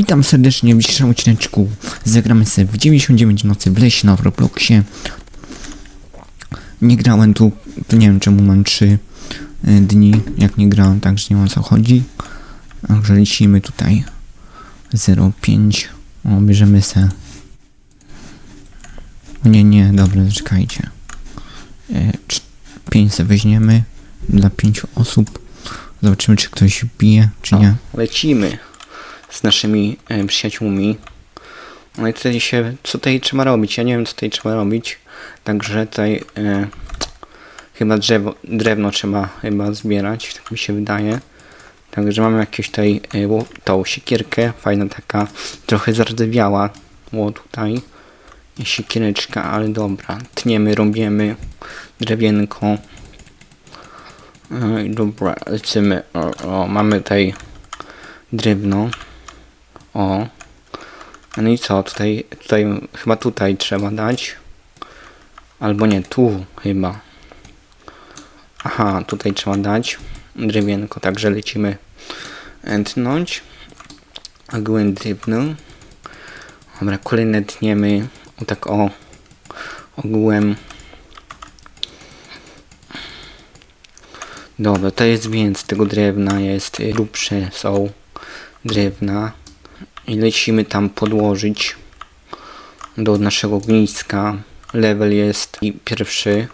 Witam serdecznie w dzisiejszym odcineczku. Zagramy sobie w 99 nocy w lesie na Robloxie. Nie grałem tu, nie wiem czemu mam 3 dni, jak nie grałem, także nie wiem o co chodzi. Także lecimy tutaj 05. O, bierzemy se. Nie, nie, dobra, czekajcie. 5 se weźmiemy dla 5 osób. Zobaczymy, czy ktoś bije, czy nie. lecimy z naszymi e, przyjaciółmi. No i tutaj się, co tutaj trzeba robić? Ja nie wiem, co tutaj trzeba robić. Także tutaj e, chyba drzewo, drewno trzeba chyba zbierać, tak mi się wydaje. Także mamy jakieś tutaj e, tą siekierkę, fajna taka, trochę zardzewiała. Ło tutaj. Siekiereczka, ale dobra. Tniemy, rąbiemy drewienko. Ej, dobra, lecimy. O, o, mamy tutaj drewno. O. No i co, tutaj, tutaj, chyba tutaj trzeba dać. Albo nie, tu chyba. Aha, tutaj trzeba dać drewienko, także lecimy tnąć. Ogółem drewno. Dobra, kolejne tniemy. O tak o. Ogółem. Dobra, to jest więc tego drewna, jest y, grubsze są drewna i lecimy tam podłożyć do naszego ogniska. Level jest pierwszy,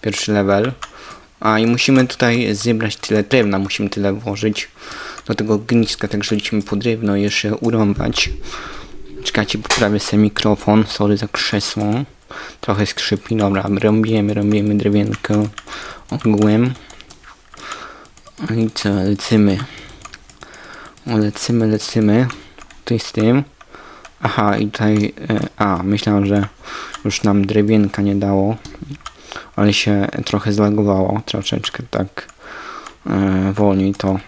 pierwszy level. A i musimy tutaj zebrać tyle drewna, musimy tyle włożyć do tego ogniska, także lecimy po drewno jeszcze urąbać. Czekajcie, poprawię sobie mikrofon, sorry za krzesło. Trochę skrzypi, dobra, rąbiemy, rąbiemy drewienkę ogółem. No I co, lecimy. Lecimy, lecimy. Tutaj z tym. Aha, i tutaj... E, a, myślałem, że już nam drewienka nie dało. Ale się trochę zlagowało. Troszeczkę tak e, wolniej to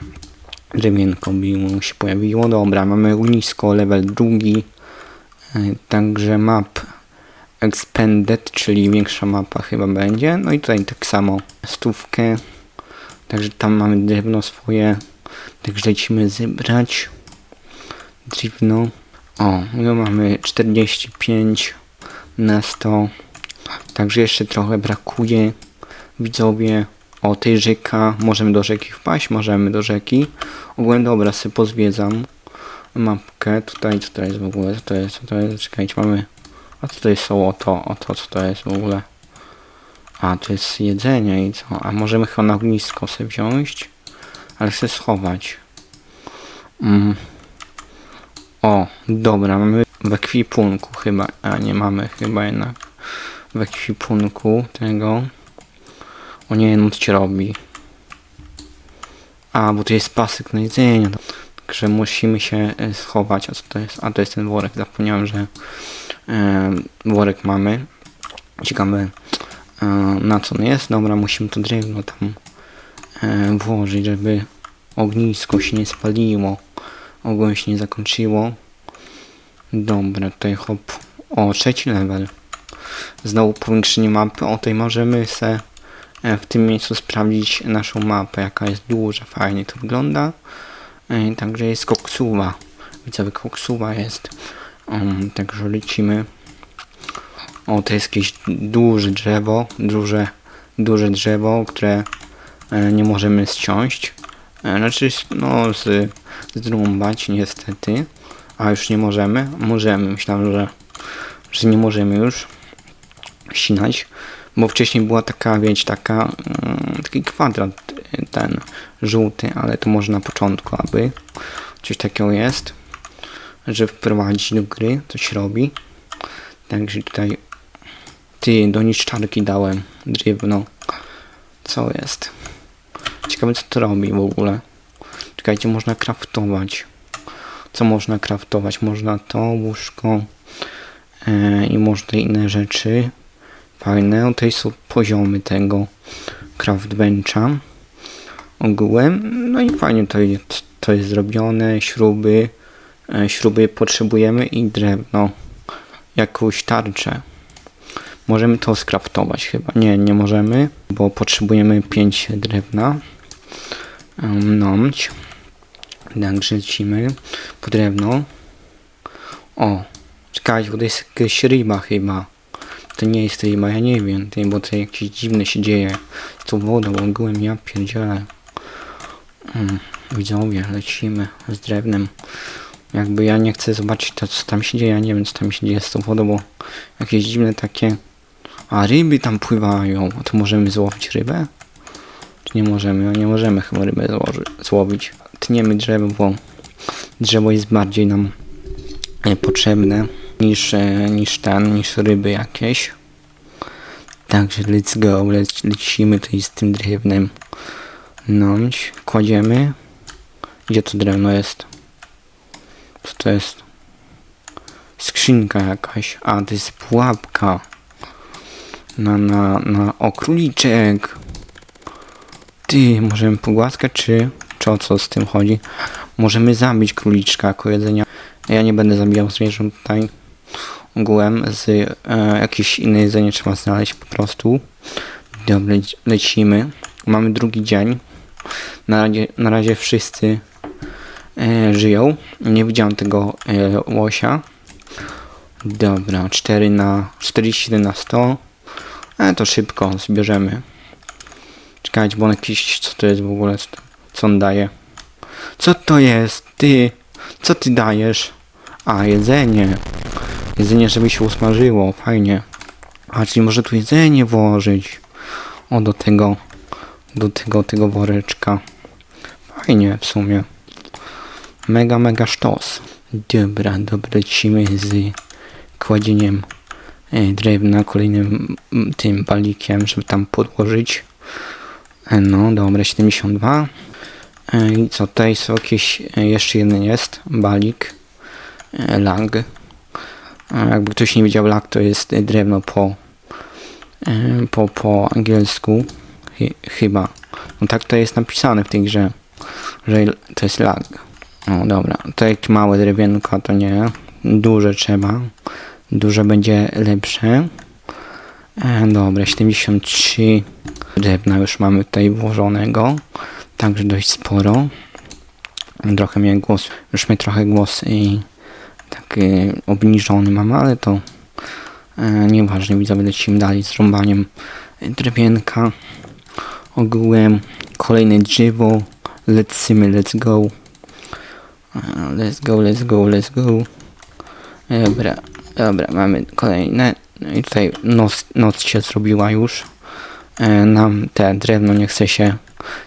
drewienko biło, się pojawiło. Dobra, mamy ognisko, level drugi. E, także map expanded, czyli większa mapa chyba będzie. No i tutaj tak samo stówkę. Także tam mamy drewno swoje. Także lecimy zebrać drewno. O, no mamy 45 na 100. Także jeszcze trochę brakuje. Widzowie, o tej rzeka. Możemy do rzeki wpaść, możemy do rzeki. Ogólnie dobra, sobie pozwiedzam mapkę. Tutaj, co to jest w ogóle? Co to jest? Co to jest? Czekajcie, mamy... A tutaj są o to, o to, co to jest w ogóle? A, to jest jedzenie i co? A możemy chyba na ognisko sobie wziąć? Ale chcę schować. Mm. O, dobra, mamy w ekwipunku chyba. A, nie mamy chyba jednak w ekwipunku tego. O nie, no co robi. A, bo to jest pasek na jedzenie. Także musimy się e, schować. A co to jest? A, to jest ten worek. Zapomniałem, że e, worek mamy. Ciekawe e, na co on jest. Dobra, musimy to drewno tam e, włożyć, żeby ognisko się nie spaliło. Ogólnie się nie zakończyło. Dobra, tutaj hop. O, trzeci level. Znowu powiększenie mapy. O, tutaj możemy se e, w tym miejscu sprawdzić naszą mapę, jaka jest duża, fajnie to wygląda. E, Także jest koksuwa. Widzowie, koksuwa jest. Um, także lecimy. O, to jest jakieś duże drzewo, duże, duże drzewo, które e, nie możemy ściąć. E, Znaczy, no, z, zrąbać niestety. A już nie możemy? Możemy. Myślałem, że, że nie możemy już ścinać. Bo wcześniej była taka, wiecie, taka, mm, taki kwadrat y, ten żółty, ale to może na początku, aby coś takiego jest, że wprowadzić do gry, coś robi. Także tutaj ty do niszczarki dałem drewno. Co jest? Ciekawe co to robi w ogóle. Czekajcie, można kraftować. Co można kraftować? Można to łóżko e, i można inne rzeczy. Fajne. No Tutaj są poziomy tego craft bencha ogółem. No i fajnie to jest, to jest zrobione. Śruby. E, śruby potrzebujemy i drewno. Jakąś tarczę. Możemy to skraftować chyba. Nie, nie możemy, bo potrzebujemy 5 drewna. Nomć. Także lecimy po drewno. O, czekajcie, bo to jest jakaś ryba chyba. To nie jest ryba, ja nie wiem, bo to jakieś dziwne się dzieje. Co wodą, ogółem ja pierdzielę. Mm, widzowie, lecimy z drewnem. Jakby ja nie chcę zobaczyć to, co tam się dzieje, ja nie wiem, co tam się dzieje z tą wodą, bo jakieś dziwne takie... A ryby tam pływają, to możemy złowić rybę? Czy nie możemy? No nie możemy chyba rybę złoży, złowić. Tniemy drzewo, bo drzewo jest bardziej nam e, potrzebne niż, e, niż ten, niż ryby jakieś. Także let's go, lec, lecimy tutaj z tym drewnem. No, kładziemy. Gdzie to drewno jest? Co to jest? Skrzynka jakaś. A, to jest pułapka. Na, na, na... O, króliczek. Ty, możemy pogłaskać, czy... Czy o co z tym chodzi? Możemy zabić króliczka jako jedzenia. Ja nie będę zabijał zwierząt tutaj. Ogółem z e, jakieś inne jedzenie trzeba znaleźć po prostu. Dobra, lec- lecimy. Mamy drugi dzień. Na razie, na razie wszyscy e, żyją. Nie widziałem tego e, łosia. Dobra, 4 na 41 na 100. E, to szybko zbierzemy. Czekajcie, bo on jakiś, co to jest w ogóle, co, on daje? Co to jest? Ty, co ty dajesz? A, jedzenie. Jedzenie, żeby się usmażyło, fajnie. A, czyli może tu jedzenie włożyć. O, do tego, do tego, tego woreczka. Fajnie w sumie. Mega, mega sztos. Dobra, dobra, lecimy z kładzieniem e, drewna kolejnym tym balikiem, żeby tam podłożyć. E, No, dobra, 72. E, I co, tutaj są jakieś, e, jeszcze jeden jest, balik, e, lag. E, Jakby ktoś nie wiedział, lag to jest e, drewno po, e, po, po angielsku, Chy- chyba. No tak to jest napisane w tej grze, że to jest lag. No dobra, to jak małe drewienko to nie, duże trzeba, duże będzie lepsze. E, dobra, 73 drewna już mamy tutaj włożonego, także dość sporo. Trochę mnie głos, już mnie trochę głos i tak y, obniżony mam, ale to e, nieważne, widzowie, lecimy dalej z rąbaniem drewienka. Ogółem kolejne drzewo, lecimy, let's go. E, Let's go, let's go, let's go. Dobra, dobra, mamy kolejne. No i tutaj noc, noc się zrobiła już. E, nam te drewno nie chce się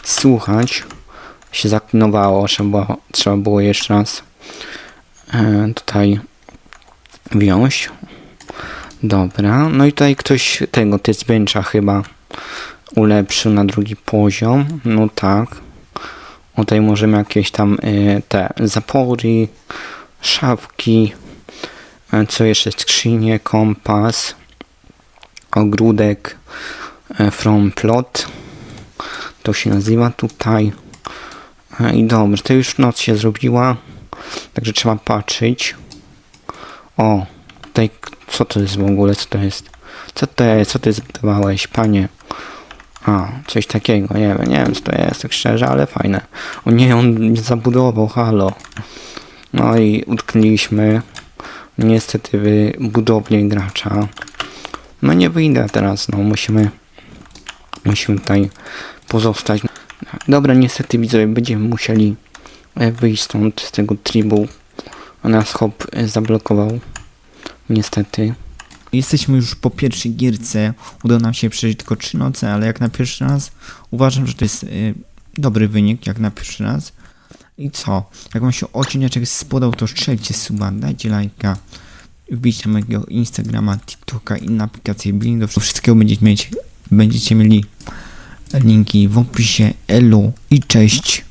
słuchać. Się zaklinowało, trzeba było, trzeba było jeszcze raz e, tutaj wziąć. Dobra, no i tutaj ktoś tego Tyzbęcza chyba ulepszył na drugi poziom. No tak. Tutaj możemy jakieś tam e, te zapory, szafki, co jeszcze, skrzynie, kompas, ogródek e, from plot. To się nazywa tutaj. E, I dobrze, to już noc się zrobiła. Także trzeba patrzeć. O, tutaj, co to jest w ogóle, co to jest? Co to jest, co ty zbudowałeś, panie? A, coś takiego, nie wiem, nie wiem co to jest, tak szczerze, ale fajne. O nie, on nie zabudował, halo. No i utknęliśmy niestety w budowli gracza. No nie wyjdę teraz, no musimy musimy tutaj pozostać. Dobra, niestety widzowie, będziemy musieli e, wyjść stąd, z tego tribu. Nas hop e, zablokował. Niestety. Jesteśmy już po pierwszej gierce. Udało nam się przeżyć tylko trzy noce, ale jak na pierwszy raz uważam, że to jest y, dobry wynik, jak na pierwszy raz. I co? Jak wam się odcineczek spodobał, to strzelcie suba, dajcie lajka. Wbijcie na mojego Instagrama, TikToka i inne aplikacje Blin. Do wszystkiego będziecie mieć, będziecie mieli linki w opisie. Elo i cześć.